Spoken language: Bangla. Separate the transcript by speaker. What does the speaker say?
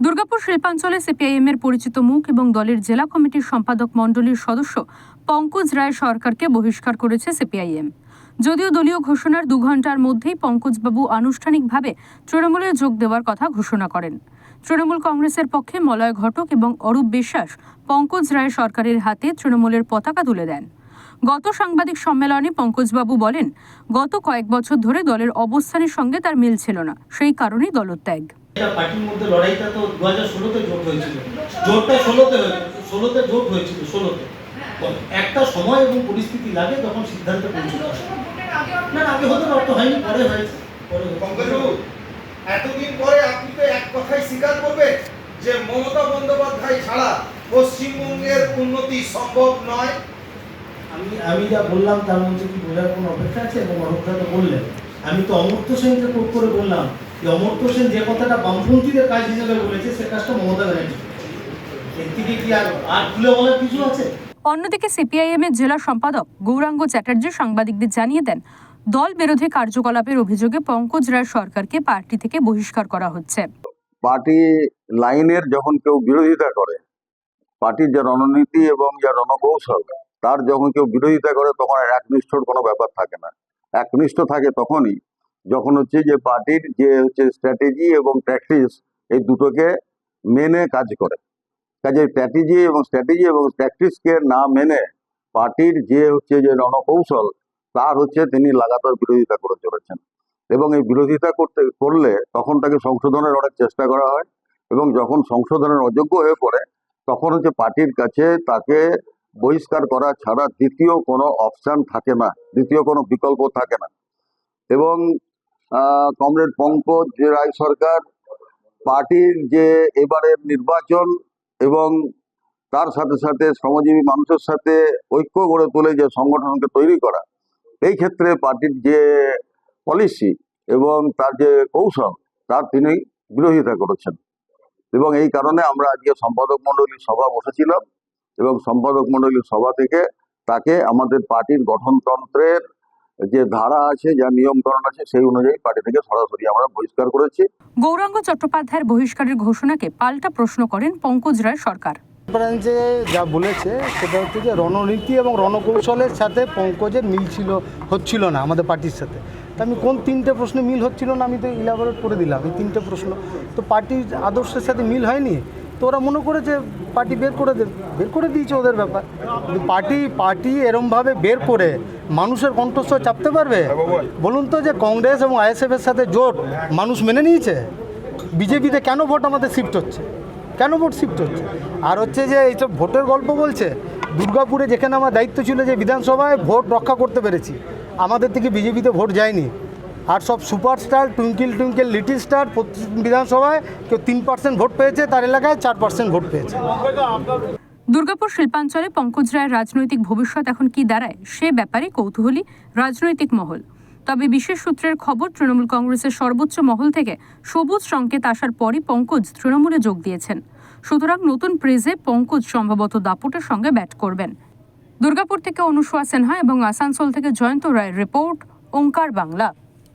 Speaker 1: দুর্গাপুর শিল্পাঞ্চলে সিপিআইএম এর পরিচিত মুখ এবং দলের জেলা কমিটির সম্পাদক মণ্ডলীর সদস্য পঙ্কজ রায় সরকারকে বহিষ্কার করেছে সিপিআইএম। যদিও দলীয় ঘোষণার দু ঘণ্টার মধ্যেই পঙ্কজবাবু আনুষ্ঠানিকভাবে তৃণমূলে যোগ দেওয়ার কথা ঘোষণা করেন। তৃণমূল কংগ্রেসের পক্ষে মলয় ঘটক এবং অরূপ বিশ্বাস পঙ্কজ রায় সরকারের হাতে তৃণমূলের পতাকা তুলে দেন। গত সাংবাদিক সম্মেলনে পঙ্কজবাবু বলেন, গত কয়েক বছর ধরে দলের অবস্থানের সঙ্গে তার মিল ছিল না, সেই কারণেই দলত্যাগ।
Speaker 2: এটা পার্টির মধ্যে লড়াইটা তো দু হাজার ষোলোতে জোট হয়েছিল। জোটটা ষোলোতে ষোলোতে জোট হয়েছিল ষোলোতে। একটা সময় এবং পরিস্থিতি লাগে তখন সিদ্ধান্তে পৌঁছতে না আগে হতে হয়নি পরে হয়েছে
Speaker 3: এতদিন পরে আপনি তো এক কথাই স্বীকার করবেন যে মমতা বন্দ্যোপাধ্যায় ছাড়া পশ্চিমবঙ্গের উন্নতি সম্ভব নয়।
Speaker 2: আমি আমি যা বললাম তার মধ্যে কি বোঝার কোনো অপেক্ষা আছে? এবং অপেক্ষা তো বললেন। আমি তো অমর্ত্য সেনকে করে বললাম যে অমর্ত্য সেন যে কথাটা বামপন্থীদের কাজ হিসেবে বলেছে সে কাজটা মমতা ব্যানার্জি। এর থেকে কি আর আর খুলে বলার কিছু আছে?
Speaker 1: অন্যদিকে সিপিআইএম এর জেলা সম্পাদক গৌরাঙ্গ চ্যাটার্জি সাংবাদিকদের জানিয়ে দেন দল বিরোধী কার্যকলাপের অভিযোগে পঙ্কজ রায় সরকারকে পার্টি থেকে বহিষ্কার করা হচ্ছে।
Speaker 4: পার্টি লাইনের যখন কেউ বিরোধিতা করে পার্টির যে রণনীতি এবং যে রণকৌশল তার যখন কেউ বিরোধিতা করে তখন আর একনিষ্ঠর কোনো ব্যাপার থাকে না। একনিষ্ঠ থাকে তখনই যখন হচ্ছে যে পার্টির যে হচ্ছে স্ট্র্যাটেজি এবং প্র্যাকটিস এই দুটোকে মেনে কাজ করে। কাজে স্ট্র্যাটেজি এবং স্ট্র্যাটেজি এবং প্র্যাকটিসকে না মেনে পার্টির যে হচ্ছে যে রণকৌশল, তার হচ্ছে তিনি লাগাতার বিরোধিতা করে চলেছেন। এবং এই বিরোধিতা করতে, করলে তখন তাকে সংশোধনের অনেক চেষ্টা করা হয় এবং যখন সংশোধনের অযোগ্য হয়ে পড়ে, তখন হচ্ছে পার্টির কাছে তাকে বহিষ্কার করা ছাড়া দ্বিতীয় কোনো অপশান থাকে না, দ্বিতীয় কোনো বিকল্প থাকে না। এবং কমরেড পঙ্কজ রায় সরকার, পার্টির যে এবারের নির্বাচন এবং তার সাথে সাথে শ্রমজীবী মানুষের সাথে ঐক্য গড়ে তুলে যে সংগঠনকে তৈরি করা, এই ক্ষেত্রে পার্টির যে পলিসি এবং তার যে কৌশল, তার তিনি বিরোধিতা করেছেন। এবং এই কারণে আমরা আজকে সম্পাদক মণ্ডলীর সভা বসেছিলাম এবং সম্পাদক মণ্ডলীর সভা থেকে তাকে আমাদের পার্টির গঠনতন্ত্রের যে ধারা আছে যা নিয়মকরণ আছে সেই অনুযায়ী পার্টি থেকে সরাসরি আমরা বহিষ্কার করেছি।
Speaker 1: গৌরাঙ্গ চট্টোপাধ্যায়ের বহিষ্কারের ঘোষণাকে পাল্টা প্রশ্ন করেন পঙ্কজ রায় সরকার।
Speaker 5: কনফারেন্সে যা বলেছে সেটা হচ্ছে যে রণনীতি এবং রণকৌশলের সাথে পঙ্কজের মিল ছিল হচ্ছিল না আমাদের পার্টির সাথে। তা আমি কোন তিনটে প্রশ্নে মিল হচ্ছিল না আমি তো ইলাবোরেট করে দিলাম এই তিনটে প্রশ্ন। তো পার্টির আদর্শের সাথে মিল হয়নি? তো ওরা মনে করেছে পার্টি বের করে দে বের করে দিয়েছে ওদের ব্যাপার। কিন্তু পার্টি পার্টি এরমভাবে বের করে মানুষের কণ্ঠস্বর চাপতে পারবে? বলুন তো যে কংগ্রেস এবং আইএসএফের সাথে জোট মানুষ মেনে নিয়েছে? বিজেপিতে কেন ভোট আমাদের শিফট হচ্ছে? কেন ভোট শিফট হচ্ছে? আর হচ্ছে যে এইসব ভোটের গল্প বলছে দুর্গাপুরে যেখানে আমার দায়িত্ব ছিল যে বিধানসভায় ভোট রক্ষা করতে পেরেছি আমাদের থেকে বিজেপিতে ভোট যায়নি। আর সব superstar twinkle, twinkle, little star বিধানসভায় কেউ তিন পার্সেন্ট ভোট পেয়েছে, তার এলাকায় চার পার্সেন্ট ভোট পেয়েছে।
Speaker 1: দুর্গাপুর শিল্পাঞ্চলে পঙ্কজ রায়ের রাজনৈতিক ভবিষ্যৎ এখন কি দাঁড়ায়, সে ব্যাপারে কৌতূহলী রাজনৈতিক মহল। তবে বিশেষ সূত্রের খবর, তৃণমূল কংগ্রেসের সর্বোচ্চ মহল থেকে সবুজ সংকেত আসার পরই পঙ্কজ তৃণমূলে যোগ দিয়েছেন। সুতরাং নতুন প্রেজে পঙ্কজ সম্ভবত দাপটের সঙ্গে ব্যাট করবেন। দুর্গাপুর থেকে অনুসুয়া সিনহা এবং আসানসোল থেকে জয়ন্ত রায়ের রিপোর্ট, ওঙ্কার বাংলা।